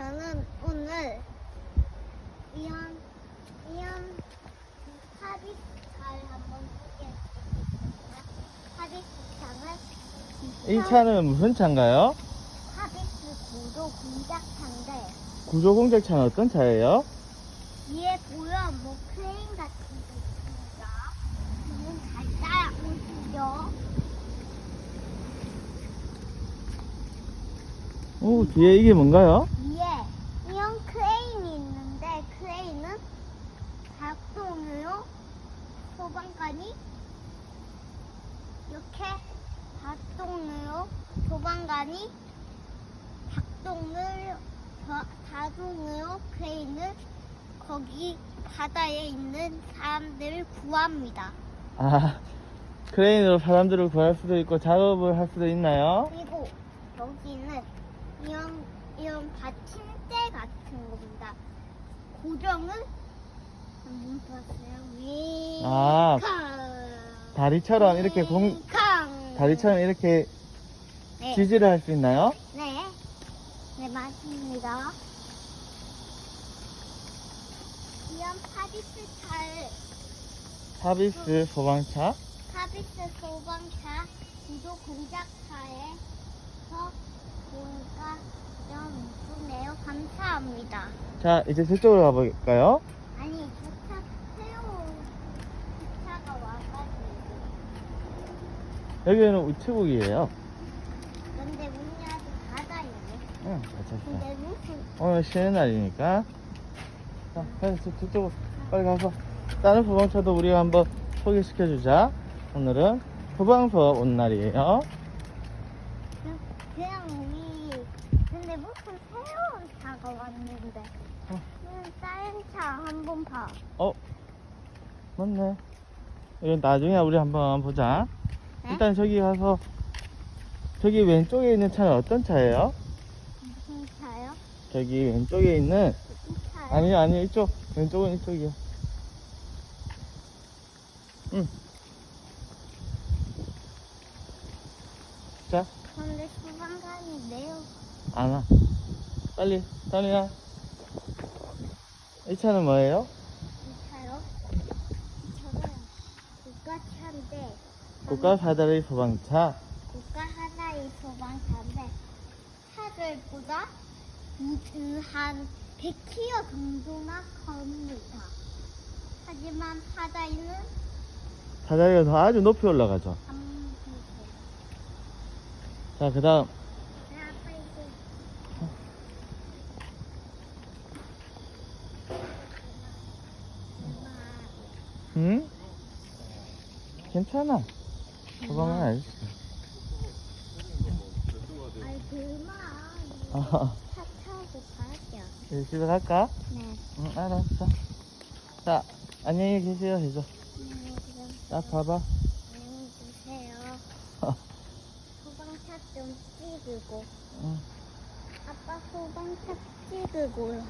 저는 오늘 이런 이런 하비스카를 한번 소개해드리겠습니다. 하비스카는 이 차는 무슨 차인가요? 하비스 구도 공작차인데 구조 공작차는 어떤 차예요? 뒤에 보면 뭐 크레인 같은 게 있습니다. 저는 잘 따라오시죠. 오, 뒤에 이게 뭔가요? 위에 이런 크레인이 있는데 크레인은 작동으로 소방관이 이렇게 작동으로 작동을 자- 자동으로 크레인을 거기 바다에 있는 사람들을 구합니다. 아, 크레인으로 사람들을 구할 수도 있고 작업을 할 수도 있나요? 그리고 여기는 이런 이런 받침대 같은 겁니다. 고정은 한번 봤어요. 위. 아, 캉. 다리처럼 이렇게 공, 캉. 다리처럼 이렇게 네. 지지를 할 수 있나요? 네. 네 맞습니다. 이런 파비스 차를 사비스 소방차. 파비스 소방차 구조 공작차에서 보니까 좀 이쁘네요. 감사합니다. 자, 이제 저쪽으로 가볼까요? 아니 주차 새로운 주차가 와가지고 여기는 우체국이에요. 근데 문이 아직 닫아있네. 응, 괜찮다. 근데 무슨 오늘 쉬는 날이니까. 자, 빨리 저, 저쪽으로 빨리 가서 다른 소방차도 우리가 한번 소개시켜주자. 오늘은 소방서 온 날이에요. 그냥 우리 근데 무슨 새로운 차가 왔는데 어. 다른 차 한번 봐. 어? 맞네. 이건 나중에 우리 한번 보자. 네? 일단 저기 가서 저기 왼쪽에 있는 차는 어떤 차예요? 무슨 차요? 저기 왼쪽에 있는 이 차요? 아니요 아니요 이쪽 왼쪽은 이쪽이요. 응. 자, 근데 소방관이 내요. 안 와. 빨리, 다니야. 이 차는 뭐예요? 이 차요? 저는 국가차인데 국가 사다리 소방차. 국가 하나의 소방차인데 차들보다 음, 한 100km 정도나 겁니다. 하지만 바다에는 사다리가 더 아주 높이 올라가죠. 한 자, 그 다음. 응? 괜찮아. 소방은 알지. 아이 그만 아, 차 타고 가자. 이제 집에 갈까? 네. 응, 알았어. 자, 안녕히 계세요, 해줘. 안녕히 계세요. 나 봐봐. 안녕히 계세요. 어. 소방차 좀 찍고 응. 아빠 소방차 찍고요.